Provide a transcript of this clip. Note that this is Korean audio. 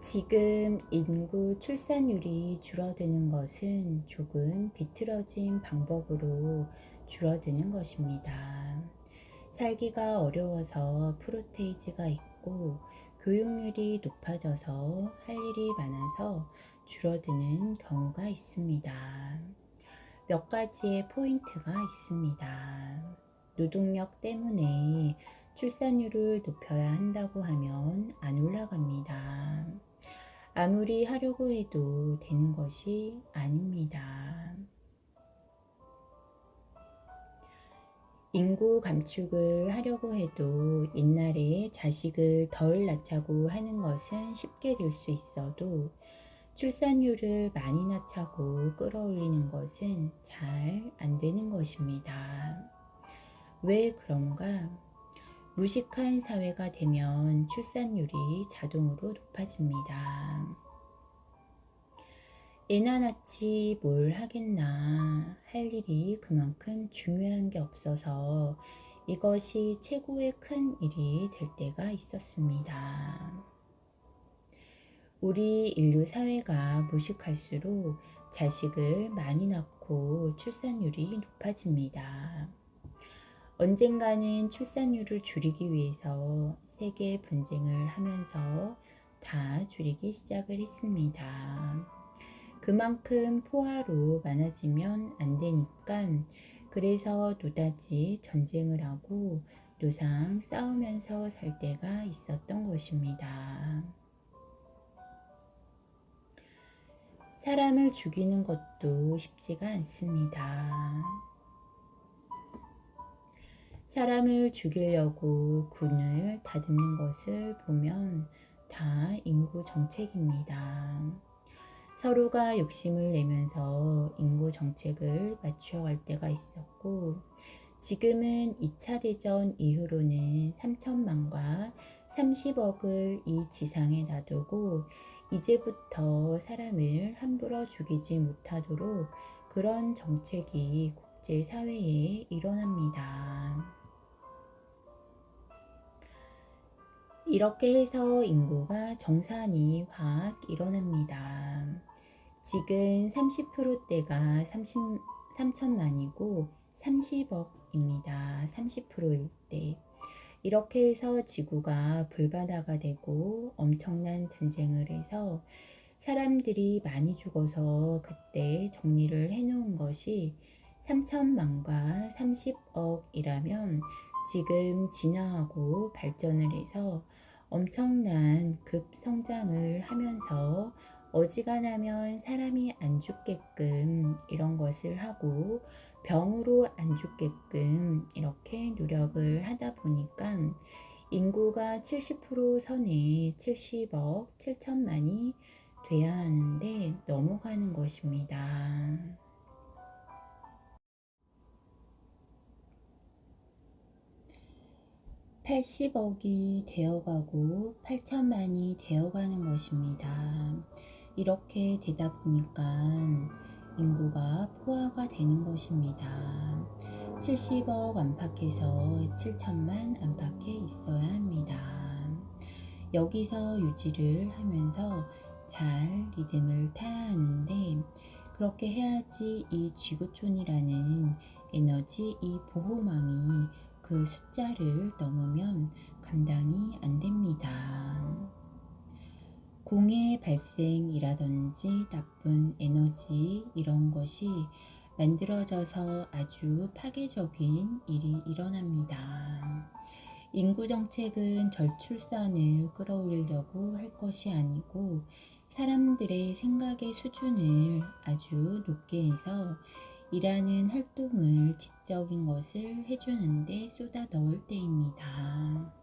지금 인구 출산율이 줄어드는 것은 조금 비틀어진 방법으로 줄어드는 것입니다. 살기가 어려워서 프로테이지가 있고 교육률이 높아져서 할 일이 많아서 줄어드는 경우가 있습니다. 몇 가지의 포인트가 있습니다. 노동력 때문에 출산율을 높여야 한다고 하면 안. 아무리 하려고 해도 되는 것이 아닙니다. 인구 감축을 하려고 해도 옛날에 자식을 덜 낳자고 하는 것은 쉽게 될 수 있어도 출산율을 많이 낳자고 끌어올리는 것은 잘 안 되는 것입니다. 왜 그런가? 무식한 사회가 되면 출산율이 자동으로 높아집니다. 애나 낳지 뭘 하겠나 할 일이 그만큼 중요한 게 없어서 이것이 최고의 큰 일이 될 때가 있었습니다. 우리 인류 사회가 무식할수록 자식을 많이 낳고 출산율이 높아집니다. 언젠가는 출산율을 줄이기 위해서 세계 분쟁을 하면서 다 줄이기 시작을 했습니다. 그만큼 포화로 많아지면 안 되니까 그래서 노다지 전쟁을 하고 노상 싸우면서 살 때가 있었던 것입니다. 사람을 죽이는 것도 쉽지가 않습니다. 사람을 죽이려고 군을 다듬는 것을 보면 다 인구 정책입니다. 서로가 욕심을 내면서 인구 정책을 맞추어갈 때가 있었고, 지금은 2차 대전 이후로는 3천만과 30억을 이 지상에 놔두고, 이제부터 사람을 함부로 죽이지 못하도록 그런 정책이 국제사회에 일어납니다. 이렇게 해서 인구가 정산이 확 일어납니다. 지금 30%대가 30, 3천만이고 30억입니다. 30%일 때. 이렇게 해서 지구가 불바다가 되고 엄청난 전쟁을 해서 사람들이 많이 죽어서 그때 정리를 해놓은 것이 3천만과 30억이라면 지금 진화하고 발전을 해서 엄청난 급성장을 하면서 어지간하면 사람이 안 죽게끔 이런 것을 하고 병으로 안 죽게끔 이렇게 노력을 하다 보니까 인구가 70% 선에 70억 7천만이 돼야 하는데 넘어가는 것입니다. 80억이 되어가고 8천만이 되어가는 것입니다. 이렇게 되다 보니까 인구가 포화가 되는 것입니다. 70억 안팎에서 7천만 안팎에 있어야 합니다. 여기서 유지를 하면서 잘 리듬을 타야 하는데 그렇게 해야지 이 지구촌이라는 에너지 이 보호망이 그 숫자를 넘으면 감당이 안 됩니다. 공해 발생이라든지 나쁜 에너지 이런 것이 만들어져서 아주 파괴적인 일이 일어납니다. 인구 정책은 절출산을 끌어올리려고 할 것이 아니고 사람들의 생각의 수준을 아주 높게 해서 일하는 활동을 지적인 것을 해주는데 쏟아 넣을 때입니다.